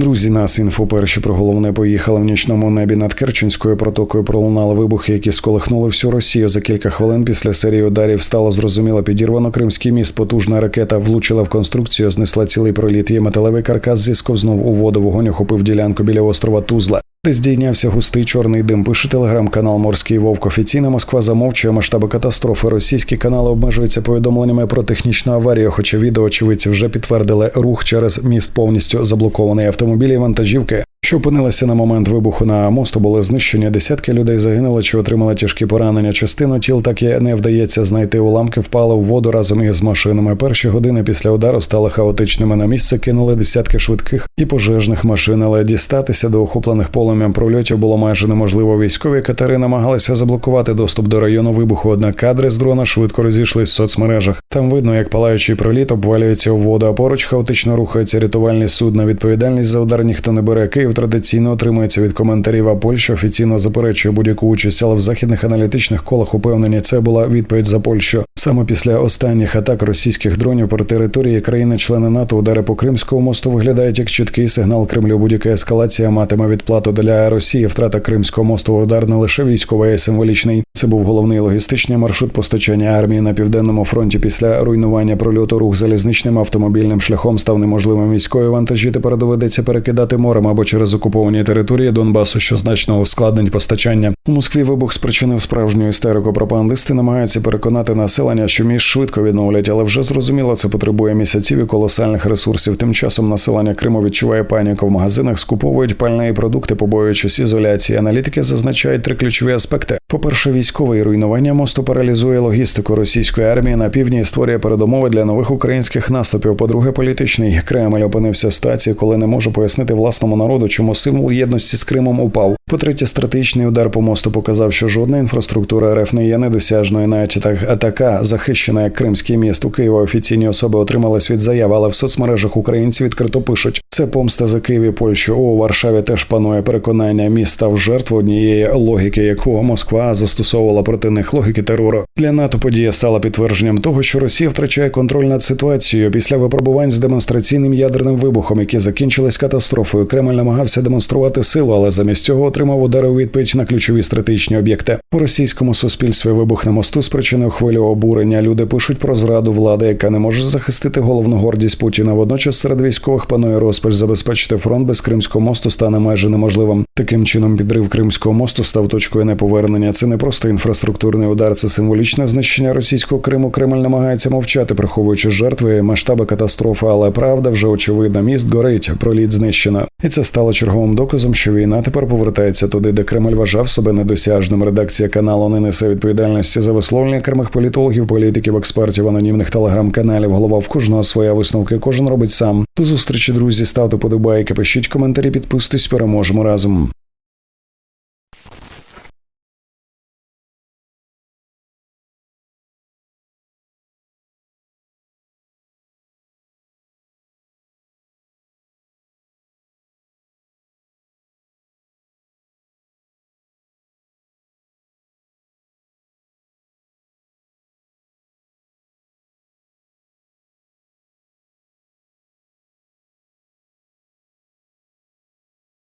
Друзі, нас інфо перші про головне поїхали в нічному небі над Керченською протокою. Пролунали вибухи, які сколихнули всю Росію. За кілька хвилин після серії ударів стало зрозуміло, підірвано Кримський міст. Потужна ракета влучила в конструкцію, знесла цілий проліт. Її металевий каркас зісковзнув у воду. Вогонь охопив ділянку біля острова Тузла. Де здійнявся густий чорний дим. Пише телеграм-канал Морський Вовк. Офіційна Москва замовчує масштаби катастрофи. Російські канали обмежуються повідомленнями про технічну аварію. Хоча відео очевидці вже підтвердили рух через міст повністю заблокований автомобілі і вантажівки. Що опинилися на момент вибуху на мосту, були знищені. Десятки людей загинули чи отримали тяжкі поранення. Частину тіл так і не вдається знайти. Уламки впали в воду разом із машинами. Перші години після удару стали хаотичними. На місце кинули десятки швидких і пожежних машин, але дістатися до охоплених полум'ям прольотів було майже неможливо. Військові катери намагалися заблокувати доступ до району вибуху. Однак кадри з дрона швидко розійшлись в соцмережах. Там видно, як палаючий проліт обвалюється у воду, а поруч хаотично рухаються рятувальні судна. Відповідальність за удар ніхто не бере. Київ традиційно отримується від коментарів. А Польща офіційно заперечує будь-яку участь, але в західних аналітичних колах упевнені це була відповідь за Польщу. Саме після останніх атак російських дронів про території країни-члени НАТО удари по Кримському мосту виглядають як чіткий сигнал Кремлю. Будь-яка ескалація матиме відплату для Росії. Втрата Кримського мосту удар не лише військовий, а й символічний. Це був головний логістичний маршрут постачання армії на південному фронті. Після руйнування прольоту рух залізничним автомобільним шляхом став неможливим. Військові вантажі тепер доведеться перекидати морем або через окуповані території Донбасу, що значно ускладнить постачання. У Москві вибух спричинив справжню істерику. Пропагандисти намагаються переконати населення, що міст швидко відновлять, але вже зрозуміло, це потребує місяців і колосальних ресурсів. Тим часом населення Криму відчуває паніку. В магазинах скуповують пальне і продукти, побоюючись ізоляції. Аналітики зазначають три ключові аспекти: по-перше, військове руйнування мосту паралізує логістику російської армії на півдні і створює передумови для нових українських наступів. По-друге, політичний Кремль опинився в ситуації, коли не може пояснити власному народу, чому символ єдності з Кримом упав. По-третє, стратегічний удар по мосту показав, що жодна інфраструктура РФ не є недосяжною, навіть так така захищена, як Кримський міст у Києва. Офіційні особи отримали світ заяв, але в соцмережах українці відкрито пишуть: це помста за Київ і Польщу. У Варшаві теж панує переконання. Міст став жертвою однієї логіки, яку Москва застосовувала проти них логіки терору. Для НАТО подія стала підтвердженням того, що Росія втрачає контроль над ситуацією після випробувань з демонстраційним ядерним вибухом, які закінчились катастрофою. Кремль намагався демонструвати силу, але замість цього отримав удари у відповідь на ключові стратегічні об'єкти. У російському суспільстві вибух на мосту спричинив хвилю обурення. Люди пишуть про зраду влади, яка не може захистити головну гордість Путіна. Водночас серед військових панує розпач забезпечити фронт без Кримського мосту стане майже неможливим. Таким чином, підрив Кримського мосту став точкою неповернення. Це не просто інфраструктурний удар, це символічне знищення російського Криму. Кремль намагається мовчати, приховуючи жертви масштаби катастрофи. Але правда вже очевидна. Міст горить, проліт знищено. І це стало черговим доказом, що війна тепер повертається туди, де Кремль вважав себе недосяжним. Редакція каналу не несе відповідальності за висловлення кремих політологів, політиків, експертів, анонімних телеграм-каналів. Голова в кожного своя висновки. Кожен робить сам. До зустрічі, друзі. Ставте подобайки, пишіть коментарі, підписуйтесь, переможемо разом.